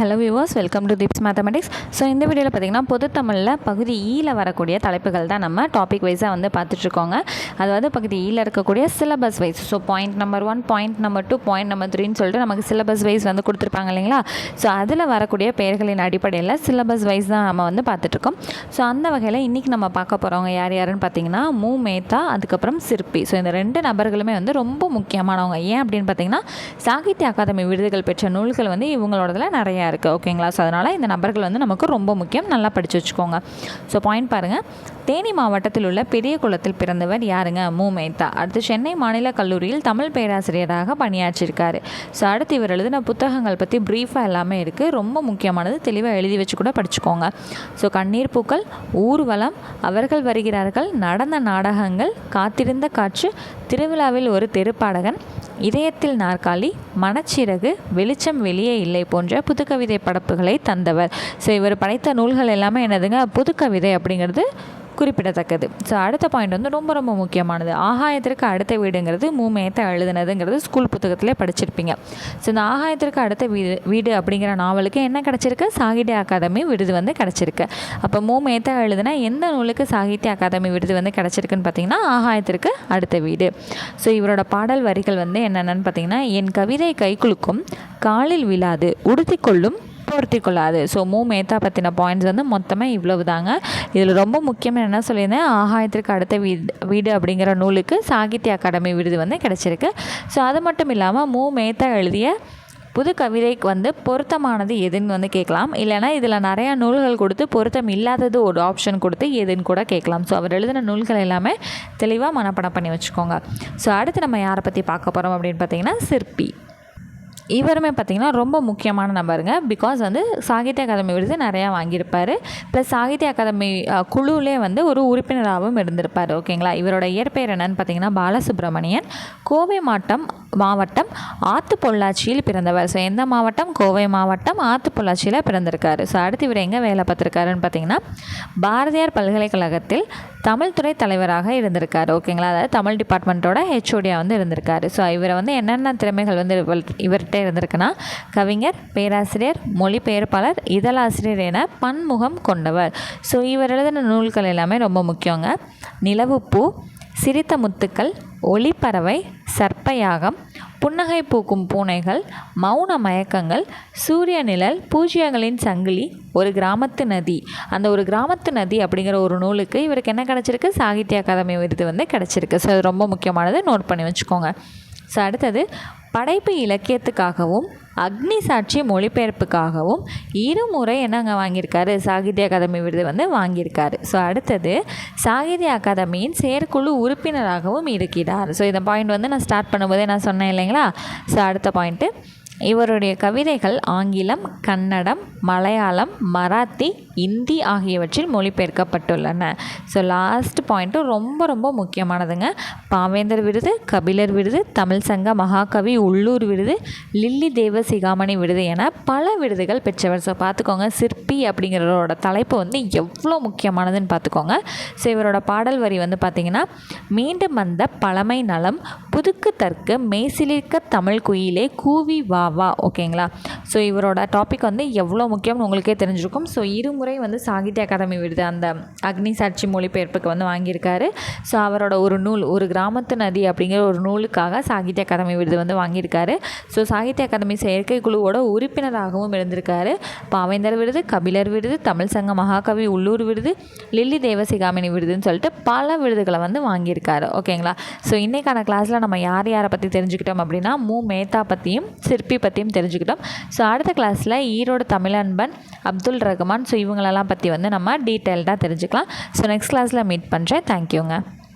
Hello viewers welcome to tips mathematics so இந்த வீடியோவில் பார்த்தீங்கன்னா பொதுத்தமிழில் பகுதி e ஈயில் வரக்கூடிய தலைப்புகள் தான் நம்ம டாபிக் வைஸாக வந்து பார்த்துட்ருக்கோங்க அதாவது பகுதி e ஈயில் இருக்கக்கூடிய syllabus wise so point number one point number two point number த்ரீன்னு சொல்லிட்டு நமக்கு சிலபஸ் வைஸ் வந்து கொடுத்துருப்பாங்க இல்லைங்களா? ஸோ அதில் வரக்கூடிய பெயர்களின் அடிப்படையில் சிலபஸ் வைஸ் தான் நம்ம வந்து பார்த்துட்ருக்கோம் ஸோ அந்த வகையில் இன்றைக்கி நம்ம பார்க்க போகிறவங்க யார் யாருன்னு பார்த்தீங்கன்னா மூ மேத்தா அதுக்கப்புறம் சிற்பி. ஸோ இந்த ரெண்டு நபர்களுமே வந்து ரொம்ப முக்கியமானவங்க. ஏன் அப்படின்னு பார்த்தீங்கன்னா சாகித்ய அகாதமி விருதுகள் பெற்ற நூல்கள் வந்து இவங்களோடதில் நிறையா இருக்குது ஓகேங்களா ஸோ அதனால் இந்த நபர்கள் வந்து நமக்கு ரொம்ப முக்கியம். நல்லா படித்து வச்சுக்கோங்க. ஸோ பாயிண்ட் பாருங்கள் தேனி மாவட்டத்தில் உள்ள பெரிய குளத்தில் பிறந்தவர் யாருங்க? மு. மேத்தா. அடுத்து சென்னை மாநில கல்லூரியில் தமிழ் பேராசிரியராக பணியாற்றியிருக்காரு. ஸோ அடுத்து இவர் எழுதின புத்தகங்கள் பற்றி ப்ரீஃபாக எல்லாமே இருக்குது ரொம்ப முக்கியமானது. தெளிவாக எழுதி வச்சு கூட படிச்சுக்கோங்க. ஸோ கண்ணீர் பூக்கள் ஊர்வலம் அவர்கள் வருகிறார்கள் நடந்த நாடகங்கள் காத்திருந்த காற்று திருவிழாவில் ஒரு தெருப்பாடகன் இதயத்தில் நாற்காலி மனச்சிறகு வெளிச்சம் வெளியே இல்லை போன்ற புதுக்கவிதை படைப்புகளை தந்தவர். ஸோ இவர் படைத்த நூல்கள் எல்லாமே என்னதுங்க? புதுக்கவிதை அப்படிங்கிறது குறிப்பிடத்தக்கது. ஸோ அடுத்த பாயிண்ட் வந்து ரொம்ப ரொம்ப முக்கியமானது. ஆகாயத்திற்கு அடுத்த வீடுங்கிறது மூமேத்த எழுதுனதுங்கிறது ஸ்கூல் புத்தகத்திலே படிச்சிருப்பீங்க. ஸோ இந்த ஆகாயத்திற்கு அடுத்த வீடு வீடு அப்படிங்கிற நாவலுக்கு என்ன கிடச்சிருக்கு? சாகித்ய அகாதமி விருது வந்து கிடச்சிருக்கு. அப்போ மூமேத்தை எழுதுனா எந்த நூலுக்கு சாகித்ய அகாதமி விருது வந்து கிடச்சிருக்குன்னு பார்த்தீங்கன்னா ஆகாயத்திற்கு அடுத்த வீடு. ஸோ இவரோட பாடல் வரிகள் வந்து என்னென்னு பார்த்தீங்கன்னா என் கவிதை கைக்குலுக்கும் காலில் விழாது உடுத்திக்கொள்ளும் பொருத்தி கொள்ளாது ஸோ மூ மேத்தா பற்றின பாயிண்ட்ஸ் வந்து மொத்தமாக இவ்வளவு தாங்க இதில் ரொம்ப முக்கியமாக என்ன சொல்லியிருந்தேன்? ஆகாயத்திற்கு அடுத்த வீடு வீடு அப்படிங்கிற நூலுக்கு சாகித்ய அகாடமி விருது வந்து கிடச்சிருக்கு. ஸோ அது மட்டும் இல்லாமல் மூ மேத்தா எழுதிய புது கவிதைக்கு வந்து பொருத்தமானது எதுன்னு வந்து கேட்கலாம். இல்லைனா இதில் நிறையா நூல்கள் கொடுத்து பொருத்தம் இல்லாதது ஒரு ஆப்ஷன் கொடுத்து எதுன்னு கூட கேட்கலாம். ஸோ அவர் எழுதின நூல்கள் எல்லாமே தெளிவாக மனப்படம் பண்ணி வச்சுக்கோங்க. ஸோ அடுத்து நம்ம யாரை பற்றி பார்க்க போகிறோம் அப்படின்னு பார்த்தீங்கன்னா சிற்பி. இவருமே பார்த்திங்கன்னா ரொம்ப முக்கியமான நபருங்க. பிகாஸ் வந்து சாகித்ய அகாதமி விருது நிறையா வாங்கியிருப்பார். ப்ளஸ் சாகித்ய அகாதமி குழுவிலே வந்து ஒரு உறுப்பினராகவும் இருந்திருப்பார். ஓகேங்களா இவரோட இயற்பெயர் என்னன்னு பார்த்தீங்கன்னா பாலசுப்ரமணியன். கோவை மாவட்டம் மாவட்டம் ஆத்து பொள்ளாச்சியில் பிறந்தவர். ஸோ எந்த மாவட்டம்? கோவை மாவட்டம் ஆத்து பொள்ளாச்சியில் பிறந்திருக்காரு. ஸோ அடுத்து இவர் எங்கே வேலை பார்த்துருக்காருன்னு பார்த்தீங்கன்னா பாரதியார் பல்கலைக்கழகத்தில் தமிழ் துறை தலைவராக இருந்திருக்காரு ஓகேங்களா அதாவது தமிழ் டிபார்ட்மெண்ட்டோட ஹெச்ஓடியாக வந்து இருந்திருக்காரு. ஸோ இவரை வந்து என்னென்ன திறமைகள் வந்து இவர்கிட்ட இருந்திருக்குன்னா கவிஞர் பேராசிரியர் மொழிபெயர்ப்பாளர் இதழாசிரியர் என பன்முகம் கொண்டவர். ஸோ இவர் எழுதின நூல்கள் எல்லாமே ரொம்ப முக்கியங்க. நிலவுப்பூ சிரித்த முத்துக்கள் ஒளிப்பறவை சர்ப்பயாகம் புன்னகை பூக்கும் பூனைகள் மௌன மயக்கங்கள் சூரிய நிழல் பூஜ்யங்களின் சங்கிலி ஒரு கிராமத்து நதி. அந்த ஒரு கிராமத்து நதி அப்படிங்கிற ஒரு நூலுக்கு இவருக்கு என்ன கிடச்சிருக்கு? சாகித்ய அகாதமி விருது வந்து கிடச்சிருக்கு. ஸோ அது ரொம்ப முக்கியமானது நோட் பண்ணி வச்சுக்கோங்க. ஸோ அடுத்தது படைப்பு இலக்கியத்துக்காகவும் அக்னி சாட்சி மொழிபெயர்ப்புக்காகவும் இருமுறை என்னங்க வாங்கியிருக்காரு? சாகித்ய அகாதமி விருது வந்து வாங்கியிருக்காரு. ஸோ அடுத்தது சாகித்ய அகாதமியின் செயற்குழு உறுப்பினராகவும் இருக்கிறார். ஸோ இந்த பாயிண்ட் வந்து நான் ஸ்டார்ட் பண்ணும்போதே நான் சொன்னேன் இல்லைங்களா? ஸோ அடுத்த பாயிண்ட்டு இவருடைய கவிதைகள் ஆங்கிலம் கன்னடம் மலையாளம் மராத்தி இந்தி ஆகியவற்றில் மொழிபெயர்க்கப்பட்டுள்ளன. ஸோ லாஸ்ட் பாயிண்ட்டும் ரொம்ப ரொம்ப முக்கியமானதுங்க. பாவேந்தர் விருது கபிலர் விருது தமிழ் சங்க மகாகவி உள்ளூர் விருது லில்லி தேவ சிகாமணி விருது என பல விருதுகள் பெற்றவர். ஸோ பார்த்துக்கோங்க சிற்பி அப்படிங்கிறவரோட தலைப்பு வந்து எவ்வளோ முக்கியமானதுன்னு பார்த்துக்கோங்க. ஸோ இவரோட பாடல் வரி வந்து பார்த்திங்கன்னா மீண்டும் வந்த பழமை நலம் புதுக்கு தற்கு மெய்சிலிருக்க தமிழ் குயிலே கூவி வா வா ஓகேங்களா? ஸோ இவரோட டாபிக் வந்து எவ்வளோ முக்கியம்னு உங்களுக்கே தெரிஞ்சிருக்கும். ஸோ இருமுறை வந்து சாகித்ய அகாதமி விருது அந்த அக்னி சாட்சி மொழிபெயர்ப்புக்கு வந்து வாங்கியிருக்காரு. ஸோ அவரோட ஒரு நூல் ஒரு கிராமத்து நதி அப்படிங்கிற ஒரு நூலுக்காக சாகித்ய அகாதமி விருது வந்து வாங்கியிருக்காரு. ஸோ சாகித்ய அகாதமி செயற்கை குழுவோட உறுப்பினராகவும் இருந்திருக்காரு பாவேந்தர் விருது? கபிலர் விருது தமிழ் சங்க மகாகவி உள்ளூர் விருது லில்லி தேவசிகாமினி விருதுன்னு சொல்லிட்டு பல விருதுகளை வந்து வாங்கியிருக்காரு. ஓகேங்களா? ஸோ இன்றைக்கான கிளாஸில் நம்ம யார் யாரை பற்றி தெரிஞ்சுக்கிட்டோம் அப்படின்னா மு. மேத்தா பற்றியும் சிற்பி பற்றியும் தெரிஞ்சுக்கிட்டோம். ஸோ அடுத்த கிளாஸில் ஈரோடு தமிழன்பன் அப்துல் ரஹ்மான் ஸோ இவங்களெல்லாம் பற்றி வந்து நம்ம டீட்டெயில்டாக தெரிஞ்சுக்கலாம். ஸோ நெக்ஸ்ட் கிளாஸில் மீட் பண்ணுறேன் தேங்க்யூங்க